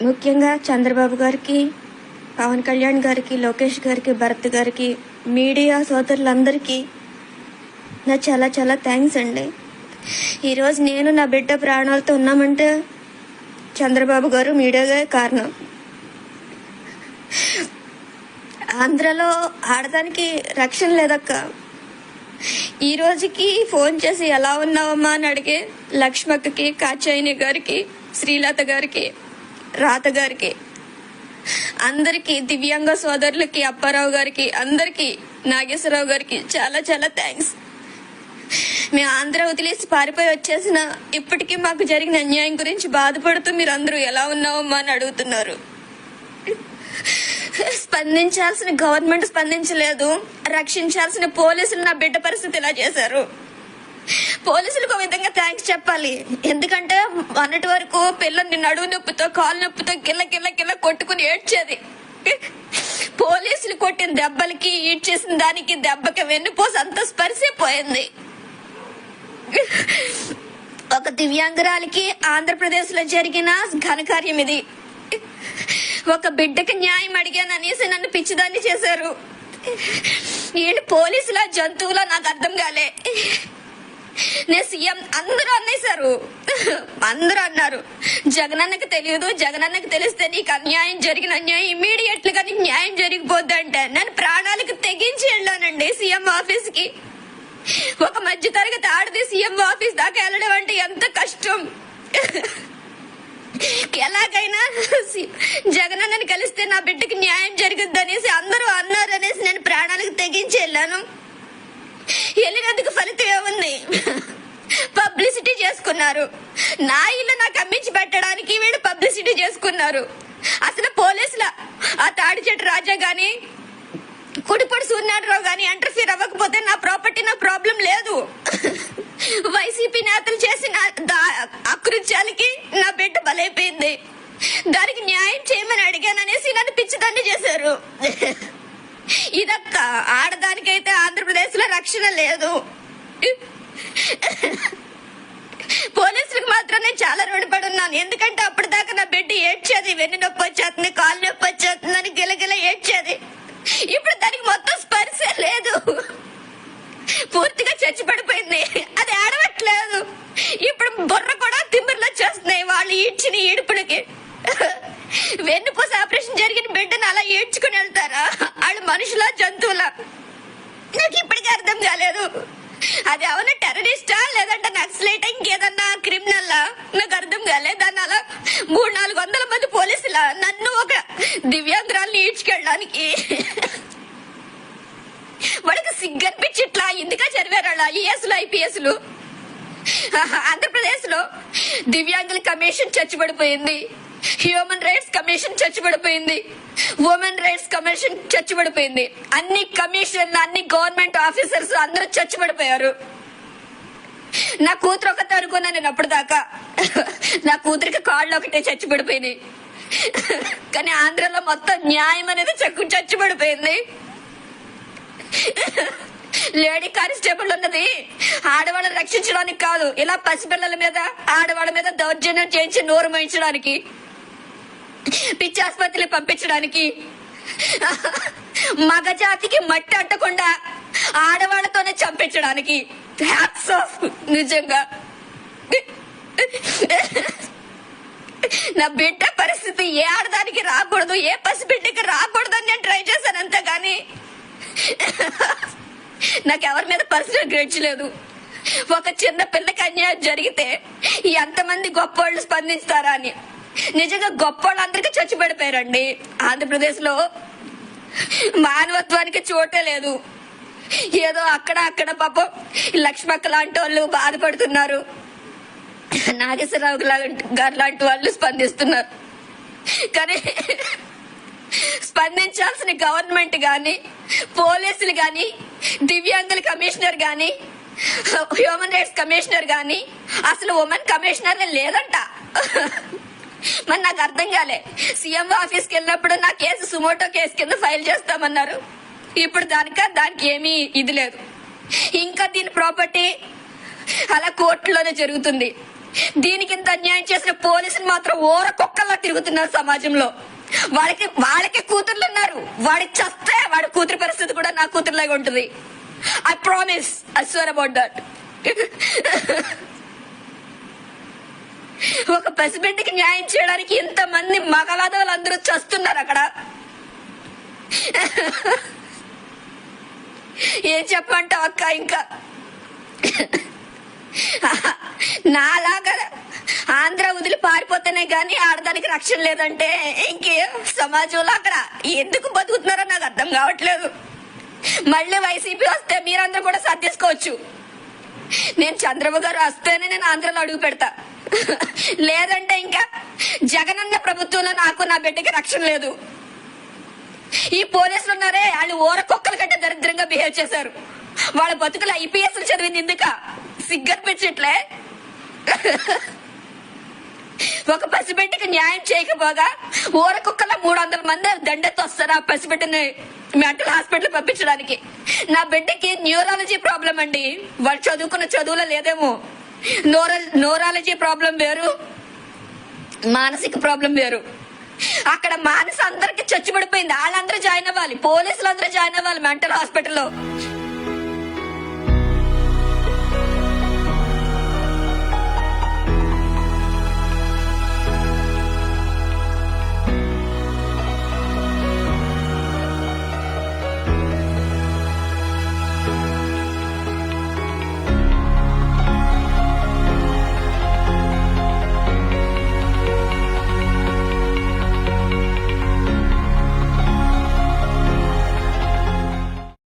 ముఖ్యంగా చంద్రబాబు గారికి పవన్ కళ్యాణ్ గారికి లోకేష్ గారికి భరత్ గారికి మీడియా సోదరులందరికీ నా చాలా చాలా థ్యాంక్స్ అండి. ఈరోజు నేను నా బిడ్డ ప్రాణాలతో ఉన్నామంటే చంద్రబాబు గారు మీడియాగా కారణం. ఆంధ్రలో ఆడదానికి రక్షణ లేదక్క. ఈ రోజుకి ఫోన్ చేసి ఎలా ఉన్నావమ్మా అని అడిగే లక్ష్మక్కకి కాచాయిని గారికి శ్రీలత గారికి రాతగారికి అందరికీ అందరికి దివ్యాంగ సోదరులకి అప్పారావు గారికి అందరికి నాగేశ్వరరావు గారికి చాలా చాలా థ్యాంక్స్ మేము ఆంధ్ర వదిలేసి పారిపోయి వచ్చేసిన ఇప్పటికీ మాకు జరిగిన అన్యాయం గురించి బాధపడుతూ మీరు అందరూ ఎలా ఉన్నావమ్మా అని అడుగుతున్నారు. స్పందించాల్సిన గవర్నమెంట్ స్పందించలేదు. రక్షించాల్సిన పోలీసులు నా బిడ్డ పరిస్థితి ఇలా చేశారు. పోలీసులకు ఒక విధంగా థ్యాంక్స్ చెప్పాలి. ఎందుకంటే మొన్నటి వరకు పిల్లల్ని నడువు నొప్పితో కాలు నొప్పితో కిల్ల కిల్ల కిల్ల కొట్టుకుని ఏడ్చేది. పోలీసులు కొట్టిన దెబ్బలకి ఈడ్చేసిన దానికి దెబ్బకి వెన్నుపోసి అంత స్పర్శపోయింది ఒక దివ్యాంగురాలికి ఆంధ్రప్రదేశ్లో జరిగిన ఘనకార్యం ఇది. ఒక బిడ్డకి న్యాయం అడిగాను అనేసి నన్ను పిచ్చిదాన్ని చేశారు. ఏంటి పోలీసుల జంతువుల నాకు అర్థం కాలే. నేను సీఎం అందరూ అన్నేశారు. అందరూ అన్నారు. జగనన్నకు తెలియదు జగనన్నకి తెలిస్తే నీకు అన్యాయం జరిగిన అన్యాయం ఇమీడియట్గా నీకు న్యాయం జరిగిపోద్ది అంటే నేను ప్రాణాలకు తెగించి వెళ్ళానండి సీఎం ఆఫీస్కి ఒక మధ్య తరగతి ఆడది సీఎం ఆఫీస్ దాకా వెళ్ళడం అంటే ఎంత కష్టం. ఎలాగైనా జగన్ జగనన్నని కలిస్తే నా బిడ్డకి న్యాయం జరుగుద్ది అనేసి అందరూ అన్నారు అనేసి నేను ప్రాణాలకు తెగించి వెళ్ళాను. వెళ్ళినందుకు ఫలితం చేసుకున్నారు. నా ఇల్లు నాకు అమ్మించి పెట్టడానికి వీడు పబ్లిసిటీ చేసుకున్నారు. అసలు పోలీసుల ఆ తాడి చెట్టు రాజా గాని కుడిపడి సూర్యనాథరావు గాని ఇంటర్ఫీర్ అవ్వకపోతే నా ప్రాపర్టీ నా ప్రాబ్లం లేదు. వైసీపీ నేతలు చేసిన అకృత్యాలకి నా బిడ్డ బలైపోయింది. దానికి న్యాయం చేయమని అడిగాననేసి నన్ను పిచ్చిదండి చేశారు. ఇదక్క ఆడదానికైతే ఆంధ్రప్రదేశ్లో రక్షణ లేదు. పోలీసులకు మాత్రం నేను చాలా రుణపడి ఉన్నాను ఎందుకంటే అప్పటిదాకా నా బిడ్డ ఏడ్చేది వెన్ను నొప్పి వచ్చేస్తుంది కాలు నొప్పి వచ్చేస్తుంది అని గిలగిల ఏడ్చేది. ఇప్పుడు దానికి మొత్తం స్పర్శ లేదు. పూర్తిగా చచ్చి పడిపోయింది. అది ఆడవట్లేదు ఇప్పుడు బుర్ర కూడా తిమ్మిర్లు వచ్చేస్తున్నాయి వాళ్ళు ఈడ్చిన ఈడుపులకి. వెన్నుపూస ఆపరేషన్ జరిగిన బిడ్డను అలా ఏడ్చుకుని వెళ్తారా? వాళ్ళు మనుషుల జంతువుల. నాకు ఇప్పటికీ అర్థం కాలేదు. అది అవునా టెర్రరిస్టా? లేదంటే నక్సలైట్ ఇంకేదన్నా క్రిమినల్? నాకు అర్థం కాలేదు దాన్ని అలా మూడు నాలుగు వందల మంది పోలీసుల? నన్ను ఒక దివ్యాంధ్రాలు ఈడ్చుకెళ్ళడానికి? వాడికి సిగ్గనిపించి ఇట్లా ఎందుక చదివారు అలా? ఐఏఎస్లు ఐపీఎస్లు? ఆంధ్రప్రదేశ్లో దివ్యాంగుల కమిషన్ చచ్చిపడిపోయింది హ్యూమన్ రైట్స్ కమిషన్ చచ్చిపడిపోయింది ఉమెన్ రైట్స్ కమిషన్ చచ్చిపడిపోయింది అన్ని కమిషన్లు అన్ని గవర్నమెంట్ ఆఫీసర్స్ అందరూ చచ్చిపడిపోయారు నా కూతురు ఒకతే అనుకున్నా నేను అప్పటిదాకా. నా కూతురికి కాళ్ళు ఒకటే చచ్చిపడిపోయినాయి కానీ ఆంధ్రలో మొత్తం న్యాయం అనేది చక్కు చచ్చిపడిపోయింది లేడీ కానిస్టేబుల్ ఉన్నది. ఆడవాళ్ళని రక్షించడానికి కాదు ఇలా పసిపిల్లల మీద ఆడవాళ్ళ మీద దౌర్జన్యం చేయించి నోరు మోయించడానికి పిచ్చి ఆసుపత్రికి పంపించడానికి మగ జాతికి మట్టి అంటకుండా ఆడవాళ్ళతోనే చంపించడానికి. నిజంగా. నా బిడ్డ పరిస్థితి ఏ ఆడదానికి రాకూడదు ఏ పసిబిడ్డకి రాకూడదని అని నేను ట్రై చేశాను అంతే కానీ నాకు ఎవరి మీద పర్సనల్ గ్రేడ్స్ లేదు. ఒక చిన్న పిల్లకి అన్యాయం జరిగితే ఎంతమంది గొప్పోళ్ళు స్పందిస్తారా అని. నిజంగా గొప్పోళ్ళు అందరికీ చచ్చిపడిపోయారండి ఆంధ్రప్రదేశ్లో మానవత్వానికి చోటే లేదు. ఏదో అక్కడ అక్కడ పాపం లక్ష్మక్క లాంటి వాళ్ళు బాధపడుతున్నారు. నాగేశ్వరరావు లాంటి- గారు లాంటి వాళ్ళు స్పందిస్తున్నారు. కానీ స్పందించాల్సిన గవర్నమెంట్ గాని పోలీసులు గాని దివ్యాంగుల కమిషనర్ గాని హ్యూమన్ రైట్స్ కమిషనర్ గాని అసలు ఉమెన్ కమిషనర్ లేదంట. మరి నాకు అర్థం కాలే. సీఎం ఆఫీస్కి వెళ్ళినప్పుడు నా కేసు సుమోటో కేసు కింద ఫైల్ చేస్తామన్నారు. ఇప్పుడు దానిక దానికి ఏమీ ఇది లేదు. ఇంకా దీని ప్రాపర్టీ అలా కోర్టులోనే జరుగుతుంది. దీనికి ఇంత అన్యాయం చేసిన పోలీసులు మాత్రం ఓర కుక్కల్లా తిరుగుతున్నారు సమాజంలో. వాళ్ళకి వాళ్ళకి కూతుర్లు ఉన్నారు. వాడికి చస్తే వాడి కూతురి పరిస్థితి కూడా నా కూతురులాగా ఉంటుంది. I promise I swear about that ఒక పసిబిడ్డకి న్యాయం చేయడానికి ఇంతమంది మగవాదవులు అందరూ చస్తున్నారు అక్కడ. ఏం చెప్పంటావు అక్క ఇంకా? నాలాగా ఆంధ్ర వదిలి పారిపోతేనే గాని ఆడదానికి రక్షణ లేదంటే ఇంకేం సమాజంలో అక్కడ ఎందుకు బతుకుతున్నారో నాకు అర్థం కావట్లేదు. మళ్ళీ వైసీపీ వస్తే మీరందరూ కూడా సర్దేసుకోవచ్చు నేను చంద్రబాబు గారు వస్తేనే నేను ఆంధ్రలో అడుగు పెడతా. లేదంటే ఇంకా జగనన్న ప్రభుత్వంలో నాకు నా బిడ్డకి రక్షణ లేదు. ఈ పోలీసులు ఉన్నారే వాళ్ళు ఊర కుక్కల కంటే దరిద్రంగా బిహేవ్ చేశారు. వాళ్ళ బతుకులు ఐపీఎస్ చదివింది ఎందుక? సిగ్గనిపించట్లే. ఒక పసిబిడ్డకి న్యాయం చేయకపోగా ఊర కుక్కల మూడు వందల మంది దండెత్తి వస్తారు ఆ పసిబిడ్డని మెంటల్ హాస్పిటల్ పంపించడానికి. నా బిడ్డకి న్యూరాలజీ ప్రాబ్లం అండి. వాళ్ళు చదువుకున్న చదువులో లేదేమో. నోర న్యూరాలజీ ప్రాబ్లం వేరు. మానసిక ప్రాబ్లం వేరు. అక్కడ మానసు అందరికి చచ్చిపడిపోయింది వాళ్ళందరూ జాయిన్ అవ్వాలి. పోలీసులు అందరూ జాయిన్ అవ్వాలి మెంటల్ హాస్పిటల్లో.